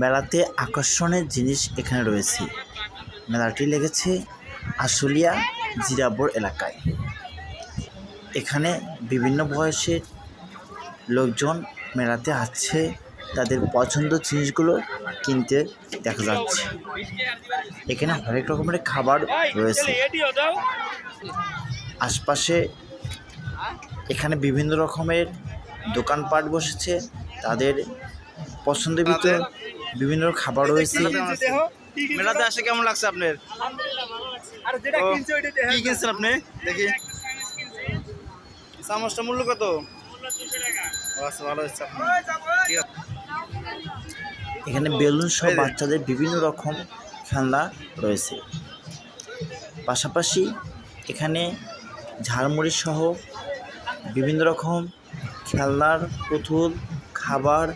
মেলাতে আকর্ষণের জিনিস এখানে রয়েছে। মেলাটি লেগেছে আশুলিয়া জিরাবর এলাকায়। এখানে বিভিন্ন বয়সের লোকজন মেলাতে আসছে, তাদের পছন্দ জিনিসগুলো কিনতে দেখা যাচ্ছে। এখানে হরেক রকমের খাবার রয়েছে। আশপাশে এখানে বিভিন্ন রকমের দোকানপাট বসেছে, তাদের পছন্দের ভিতর বিভিন্ন খাবার রয়েছে। মেলাতে আসে কেমন লাগছে আপনার? কি কিনছেন আপনি? দেখি। চামচটা মূল্য কত? আচ্ছা ভালো হচ্ছে এখানে বেলুন সহ বাচ্চাদের বিভিন্ন রকম খেলনা রয়েছে। পাশাপাশি এখানে ঝালমুড়ি সহ বিভিন্ন রকম খেলনার পুতুল খাবার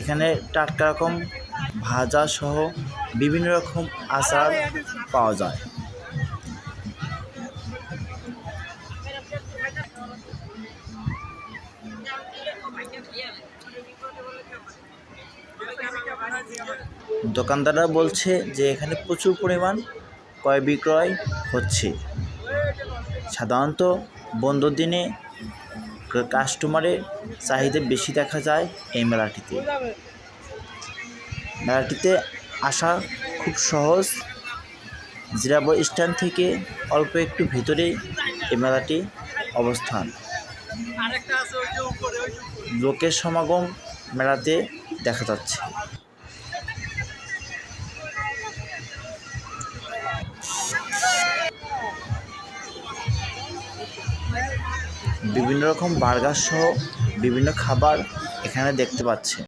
এখানে টাটকা রকম ভাজা সহ বিভিন্ন রকম আচার পাওয়া যায়। দোকানদাররা বলছে যে এখানে প্রচুর পরিমাণ ক্রয় বিক্রয় হচ্ছে। সাধারণত বন্ধর দিনে কাস্টমারের চাহিদা বেশি দেখা যায় এই মেলাটিতে। মেলাটিতে আসা খুব সহজ। জিরাবর স্ট্যান্ড থেকে অল্প একটু ভিতরেই এই মেলাটি অবস্থান। লোকের সমাগম মেলাতে দেখা যাচ্ছে। বিভিন্ন রকম বার্গার সহ বিভিন্ন খাবার এখানে দেখতে পাচ্ছে